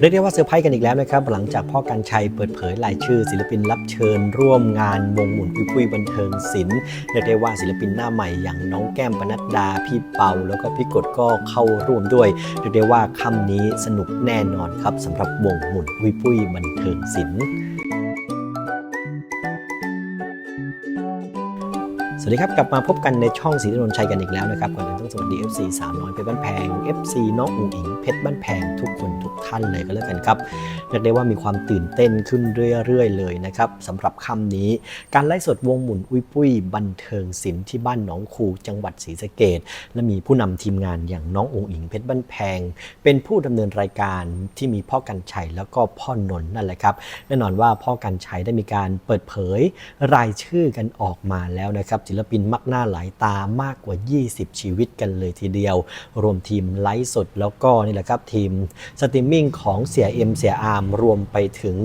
เรียกได้ว่าเซอร์ไพรส์กันอีกแล้วนะครับ หลังจากพ่อกันชัยเปิดเผยรายชื่อ ศิลปินรับเชิญ ร่วมงานวงหมุนคุยคุยบันเทิงศิลป์เรียกได้ว่าศิลปินหน้าใหม่อย่างน้องแก้มปนัดดา พี่เปา แล้วก็พี่กดก็เข้าร่วมด้วยเรียกได้ว่าค่ำนี้สนุกแน่นอนครับสำหรับวงหมุนคุยคุยบันเทิงศิลป์ วัสดีครับ กลับมาพบกันในช่องสีนนชัยกันอีกแล้วนะครับก่อนอื่นต้องสวัสดี FC สาวน้อยเพชรบ้านแพง FC น้องอุ๋งอิงเพชรบ้านแพงทุกคนทุกท่านเลยก็แล้วกันครับเรียกได้ว่ามีความตื่นเต้นขึ้นเรื่อยๆเลยนะครับสำหรับค่ำนี้ การไลฟ์สดวงหมุนอุ้ยปุ้ยบันเทิงศิลป์ที่บ้านหนองคูจังหวัดศรีสะเกดและมีผู้นำทีมงานอย่างน้องอุ๋งอิงเพชรบ้านแพง เป็นผู้ดำเนินรายการที่มีพ่อกันชัยแล้วก็พ่อนนท์นั่นแหละครับแน่นอนว่าพ่อกันชัยได้มีการเปิดเผยรายชื่อกันออกมาแล้วนะครับลปินมักหน้าหลายตามากกว่า 20 ชีวิตกันเลยทีเดียว รวมทีมไลฟ์สดแล้วก็นี่แหละครับทีมสตรีมมิ่งของเสียเอ็มเสียอาร์มรวมไปถึง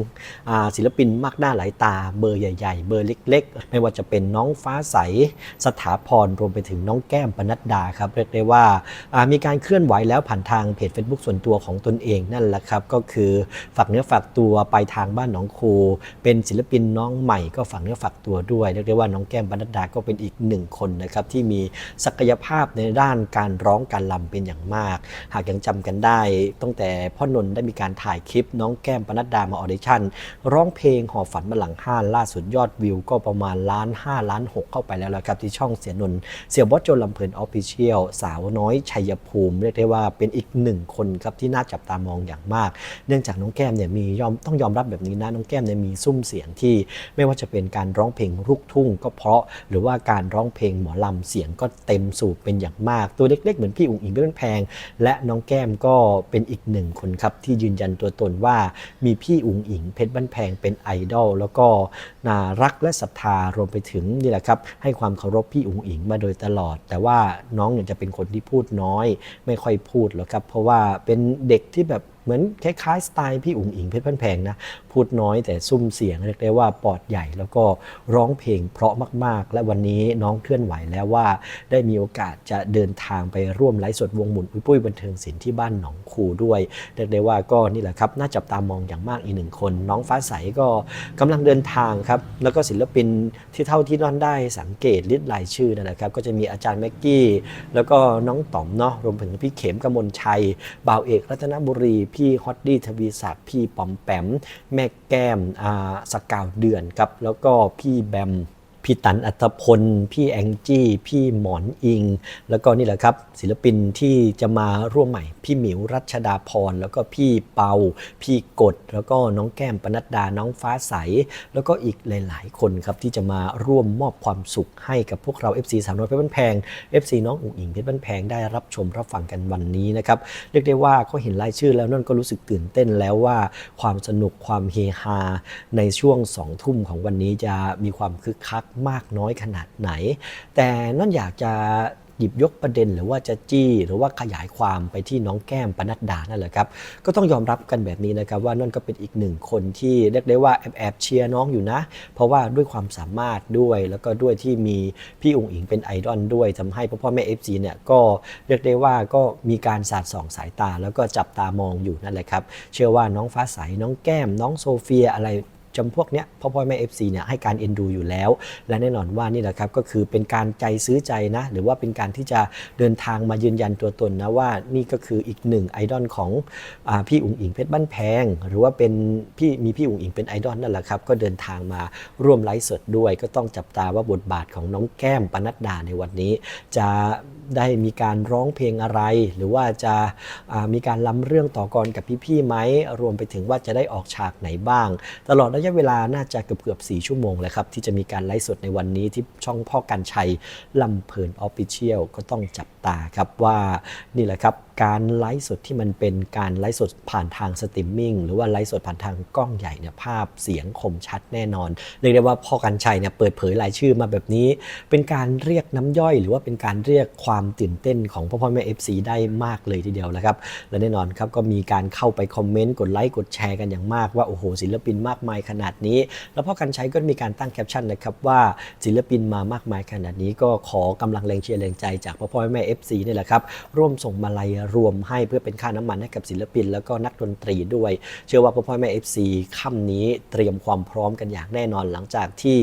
ศิลปินมากหน้าหลายตาเบอร์ใหญ่ๆ เบอร์เล็ก ๆ ไม่ว่าจะเป็นน้องฟ้าใสสถาพรรวมไปถึงน้องแก้มปนัดดาครับเรียกได้ว่าอ่ามีการเคลื่อนไหวแล้วผ่านทางเพจ Facebook ส่วนตัวของตนเองนั่นแหละครับ ก็คือฝากเนื้อฝากตัวไปทางบ้านหนองคู เป็นศิลปินน้องใหม่ก็ฝากเนื้อฝากตัวด้วยเรียกได้ว่าน้องแก้มปนัดดาก็เป็นอีกหนึ่งคนนะครับที่มีศักยภาพในด้านการร้องการลำเป็นอย่างมาก หากยังจำกันได้ ตั้งแต่พ่อนนท์ได้มีการถ่ายคลิปน้องแก้มปนัดดามาออเดชั่น ร้องเพลงหอฝันมาหลังห้าล่าสุดยอดวิว ก็ประมาณล้านห้าล้านหกเข้าไปแล้วละครับที่ช่องเสียนนเสียบอสโจลำเพลินออฟฟิเชียลสาวน้อยชัยภูมิ เรียกได้ว่าเป็นอีกหนึ่งคนครับที่น่าจับตามองอย่างมาก เนื่องจากน้องแก้มเนี่ยมียอมต้องยอมรับแบบนี้นะน้องแก้มเนี่ยมีซุ้มเสียงที่ไม่ว่าจะเป็นการร้องเพลงลูกทุ่งก็เพราะหรือว่าการร้องเพลงหมอลำเสียงก็เต็มสูบเป็นอย่างมาก ตัวเล็กๆ เหมือนพี่อุ๋งอิงเป็นแพง และน้องแก้มก็เป็นอีกหนึ่งคนครับที่ยืนยันตัวตนว่ามีพี่อุ๋งอิงเพชรบ้านแพงเป็นไอดอลแล้วก็น่ารักและศรัทธารวมไปถึงนี่แหละครับให้ความเคารพพี่อุ๋งอิงมาโดยตลอด แต่ว่าน้องเนี่ยจะเป็นคนที่พูดน้อย ไม่ค่อยพูดหรอกครับ เพราะว่าเป็นเด็กที่แบบ เหมือนคล้ายๆสไตล์พี่อุ๋งอิงเพชรบ้านแพงนะ พูดน้อยแต่ซุ้มเสียงเรียกได้ว่าปอดใหญ่แล้วก็ร้องเพลงเพราะมากๆ และวันนี้น้องเคลื่อนไหวแล้วว่า ได้มีโอกาสจะเดินทางไปร่วมไลฟ์สดวงหมุนอุ้ยปุ้ยบันเทิงศิลป์ที่บ้านหนองคูด้วยเรียกได้ว่าก็นี่แหละครับน่าจับตามองอย่างมากอีกหนึ่งคน น้องฟ้าใสก็กำลังเดินทางครับแล้วก็ศิลปินที่เท่าที่น้อนได้สังเกตลิสต์รายชื่อนั่นแหละครับก็จะมีอาจารย์แม็กกี้แล้วก็น้องต๋อมเนาะรวมถึงพี่เข็มกมลชัยบ่าวเอกรัตนบุรีพี่ฮอตดี้ทวีศักดิ์พี่ปอมแปม แม่แก้มสกาวเดือนครับแล้วก็พี่แบม พี่ตันอัตพล พี่แองจี้ พี่หมอนอิง แล้วก็นี่แหละครับ ศิลปินที่จะมาร่วมใหม่ พี่หมิวรัชดาพร แล้วก็พี่เปา พี่กด แล้วก็น้องแก้มปนัดดา น้องฟ้าใส แล้วก็อีกหลาย ๆ คนครับที่จะมาร่วมมอบความสุขให้กับพวกเรา FC สามน้อยเพชรบ้านแพง FC น้องอุ๋งอิงเพชรบ้านแพงได้รับชมรับฟังกันวันนี้นะครับ เรียกได้ว่าเขาเห็นรายชื่อแล้วนั่นก็รู้สึกตื่นเต้นแล้วว่าความสนุกความเฮฮาในช่วงสองทุ่มของวันนี้จะมีความคึกคักมากน้อยขนาดไหน แต่นั่นอยากจะหยิบยกประเด็นหรือว่าจะจี้หรือว่าขยายความไปที่น้องแก้มปนัดดานั่นแหละครับ ก็ต้องยอมรับกันแบบนี้นะครับว่านั่นก็เป็นอีกหนึ่งคนที่เรียกได้ว่าแอบแอบเชียร์น้องอยู่นะ เพราะว่าด้วยความสามารถด้วยแล้วก็ด้วยที่มีพี่องค์อิงเป็นไอดอลด้วยทำให้พ่อพ่อแม่ FC เนี่ยก็เรียกได้ว่าก็มีการสาดส่องสายตา แล้วก็จับตามองอยู่นั่นแหละครับ เชื่อว่าน้องฟ้าใสน้องแก้ม น้องโซเฟียอะไร จำพวกเนี้ยพ่อพ่อแม่ FC เนี่ยให้การเอ็นดูอยู่แล้ว และแน่นอนว่านี่แหละครับก็คือเป็นการใจซื้อใจนะหรือว่าเป็นการที่จะเดินทางมายืนยันตัวตนนะว่านี่ก็คืออีกหนึ่งไอดอลของอพี่อุ๋งอิงเพชรบ้านแพง หรือว่าเป็นพี่มีพี่อุ๋งอิงเป็นไอดอลนั่นแหละครับก็เดินทางมาร่วมไลฟ์สดด้วย ก็ต้องจับตาว่าบทบาทของน้องแก้มปนัดดาในวันนี้จะ ได้มีการร้องเพลงอะไร หรือว่าจะามีการล้ำเรื่องต่อกรกับพี่ๆไหมรวมไปถึงว่าจะได้ออกฉากไหนบ้าง ตลอดระยะเวลาน่าจะเกือบเกือบๆ4ชั่วโมงเลยครับ ที่จะมีการไลฟ์สดในวันนี้ที่ช่องพ่อกันชัยลำเพลินออฟฟิเชียลก็ต้องจับตาครับว่านี่แหละครับ การไลฟ์สดที่มันเป็นการไลฟ์สดผ่านทางสตรีมมิ่งหรือว่าไลฟ์สดผ่านทางกล้องใหญ่เนี่ยภาพเสียงคมชัดแน่นอน เรียกได้ว่าพ่อกันชัยเนี่ยเปิดเผยรายชื่อมาแบบนี้ เป็นการเรียกน้ำย่อย หรือว่าเป็นการเรียกความตื่นเต้นของพ่อพ่อแม่ FC ได้มากเลยทีเดียวแล้วครับและแน่นอนครับก็มีการเข้าไปคอมเมนต์กดไลค์กดแชร์กันอย่างมากว่าโอ้โหศิลปินมากมายขนาดนี้ แล้วพ่อกันชัยก็มีการตั้งแคปชั่นนะครับว่าศิลปินมามากมายขนาดนี้ก็ขอกำลังแรงเชียร์แรงใจจากพ่อพ่อแม่ FC นี่แหละครับร่วมส่งมาลัยรวมให้เพื่อเป็นค่าน้ำมันให้กับศิลปิน แล้วก็นักดนตรีด้วย เชื่อว่าพ่อพ่อแม่ FC ค่ำนี้เตรียมความพร้อมกันอย่างแน่นอนหลังจากที่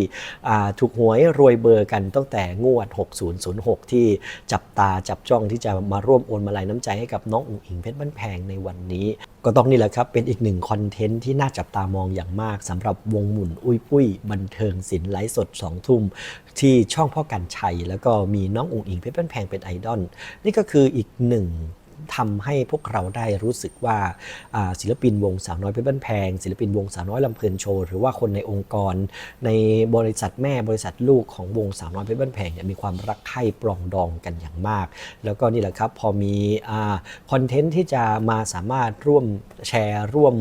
ถูกหวยรวยเบอร์กันตั้งแต่งวด 6006 ที่จับตาจับจ้องที่จะมาร่วมโอนมาลัยน้ำใจให้กับน้องอุ๋งอิงเพชรบ้านแพงในวันนี้ ก็ต้องนี่แหละครับ เป็นอีกหนึ่งคอนเทนต์ที่น่าจับตามองอย่างมากสำหรับวงหมุนอุ้ยปุ้ย บันเทิงศิลป์ไลฟ์สด 2 ทุ่ม ที่ช่องพ่อกันชัย แล้วก็มีน้องอุ๋งอิงเพชรบ้านแพงเป็นไอดอลนี่ก็คืออีกหนึ่งทำให้พวกเราได้รู้สึกว่าอ่าศิลปินวงสาวน้อยเพชรบ้านแพง ศิลปินวงสาวน้อยลำเพลินโชว์หรือว่าคนในองค์กร ในบริษัทแม่บริษัทลูกของวงสาวน้อยเพชรบ้านแพงเนี่ยมีความรักใคร่ปรองดองกันอย่างมาก แล้วก็นี่แหละครับพอมีคอนเทนต์ที่จะมาสามารถร่วมแชร์ร่วม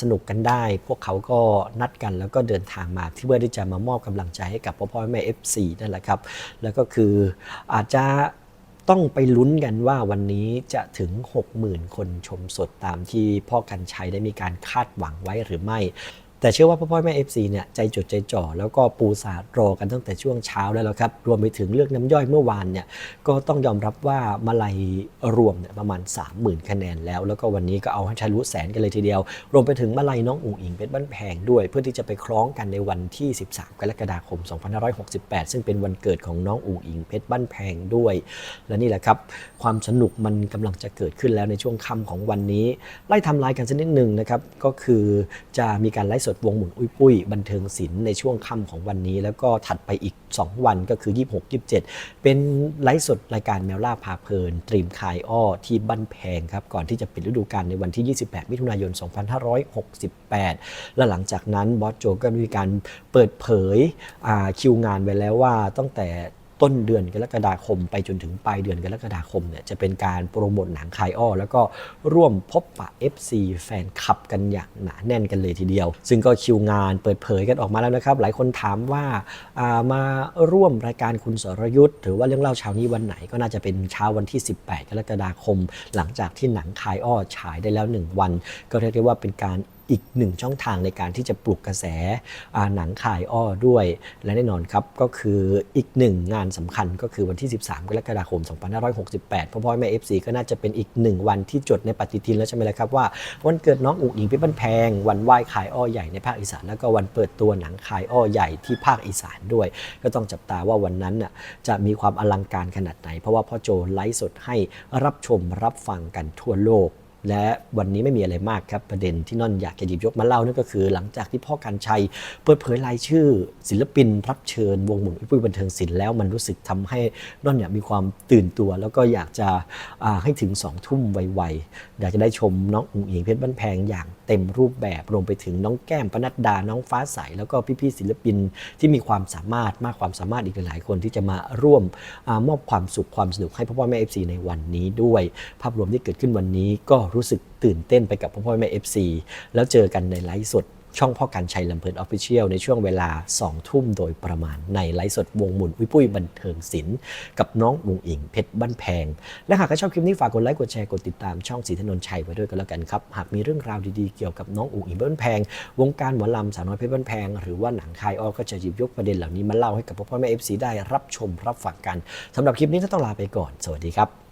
สนุกกันได้ พวกเขาก็นัดกันแล้วก็เดินทางมาที่เพื่อที่จะมามอบกำลังใจให้กับพ่อพ่อแม่ FC นั่นแหละครับ แล้วก็คืออาจจะต้องไปลุ้นกันว่าวันนี้จะถึง 60,000 คนชมสดตามที่พ่อกันชัยได้มีการคาดหวังไว้หรือไม่ แต่เชื่อว่าพ่อพ่อแม่ FC เนี่ยใจจดใจจ่อแล้วก็ปูสาดรอกันตั้งแต่ช่วงเช้าแล้วแล้วครับ รวมไปถึงเรื่องน้ำย่อยเมื่อวานเนี่ยก็ต้องยอมรับว่ามาลัยรวมเนี่ยประมาณ 30,000 คะแนนแล้ว แล้วก็วันนี้ก็เอาให้ทะลุแสนกันเลยทีเดียว รวมไปถึงมาลัยน้องอุ๋งอิงเป็นบ้านแพงด้วย เพื่อที่จะไปคล้องกันในวันที่ 13 กรกฎาคม 2568 ซึ่งเป็นวันเกิดของน้องอุ๋งอิงเพชรบ้านแพงด้วย และนี่แหละครับ ความสนุกมันกำลังจะเกิดขึ้นแล้วในช่วงค่ำของวันนี้ ไล่ทำลายกันสักนิดหนึ่งนะครับก็คือจะมีการไลฟ์สดวงหมุนอุ้ยปุ้ยบันเทิงศิลป์ในช่วงค่ำของวันนี้ แล้วก็ถัดไปอีก 2 วันก็คือ 26 27 เป็นไลฟ์สดรายการแมวล่าพาเพลินตรีมคายอ้อที่บ้านแพงครับก่อนที่จะปิดฤดูกาลในวันที่ 28 มิถุนายน 2568 และหลังจากนั้นบอสโจก็มีการเปิดเผยคิวงานไว้แล้วว่าตั้งแต่ ต้นเดือนกรกฎาคม ไปจนถึงปลายเดือนกรกฎาคมเนี่ยจะเป็นการโปรโมทหนังคายอ้อ แล้วก็ร่วมพบปะ FC แฟนคลับกันอย่างหนาแน่นกันเลยทีเดียว ซึ่งก็คิวงานเปิดเผยกันออกมาแล้วนะครับ หลายคนถามว่าามาร่วมรายการคุณสรยุทธ์หรือว่าเรื่องเล่าเช้านี้วันไหนก็น่าจะเป็นเช้าวันที่ 18 กรกฎาคม หลังจากที่หนังคายอ้อฉายได้แล้ว 1 วัน ก็เรียกได้ว่าเป็นการ อีกหนึ่งช่องทางในการที่จะปลุกกระแสหนังขายอ้อด้วย และแน่นอนครับก็คืออีกหนึ่งงานสำคัญก็คือวันที่ 13 กรกฎาคม 2568 พ่อพ่อแม่ FC ก็น่าจะเป็นอีกหนึ่งวันที่จดในปฏิทินแล้วใช่ไหมล่ะครับว่า วันเกิดน้องอุ๋งอิงพี่บ้านแพง วันไหว้ขายอ้อใหญ่ในภาคอีสานแล้วก็วันเปิดตัวหนังขายอ้อใหญ่ที่ภาคอีสานด้วย ก็ต้องจับตาว่าวันนั้นน่ะจะมีความอลังการขนาดไหน เพราะว่าพ่อโจไลฟ์สดให้รับชมรับฟังกันทั่วโลก และวันนี้ไม่มีอะไรมากครับประเด็นที่น่อนอยากจะหยิบยกมาเล่านั่นก็คือ หลังจากที่พ่อการชัยเปิดเผยรายชื่อ ศิลปินรับเชิญ วงหมุนอุ้ยปุ้ยบันเทิงศิลป์แล้วมันรู้สึกทำให้น่อนเนี่ยมีความตื่นตัว แล้วก็อยากจะให้ถึง2องทุ่มไวๆอยากจะได้ชมน้องอุ๋งอิงเพชรบ้านแพงอย่างเต็มรูปแบบรวมไปถึงน้องแก้มปนัดดาน้องฟ้าใสแล้วก็พี่ๆศิลปินที่มีความสามารถมากความสามารถอีกหลายคนที่จะมาร่วมอมอบความสุขความสนุกให้พ่อพ่อแม่ FC ในวันนี้ด้วย ภาพรวมที่เกิดขึ้นวันนี้ก็รู้สึกตื่นเต้นไปกับพ่อพ่อแม่ FC แล้วเจอกันในไลฟ์สดช่องพ่อการชัยลำเพลินออฟฟิเชียลในช่วงเวลา 2 ทุ่มโดยประมาณในไลฟ์สดวงหมุนวิปุ้ยบันเทิงศิลป์กับน้องอุงอิงเพชรบ้านแพง และหากใครชอบคลิปนี้ฝากกดไลค์กดแชร์กดติดตามช่องสีถนนชัยไว้ด้วยกันแล้วกันครับ หากมีเรื่องราวดีๆเกี่ยวกับน้องอุงอิงเพชรบ้านแพง วงการหมอลำสาวน้อยเพชรบ้านแพง หรือว่าหนังคายออก็จะหยิบยกประเด็นเหล่านี้มาเล่าให้กับพ่อพ่อแม่เอฟซีได้รับชมรับฟังกันสำหรับคลิปนี้ต้องลาไปก่อน สวัสดีครับ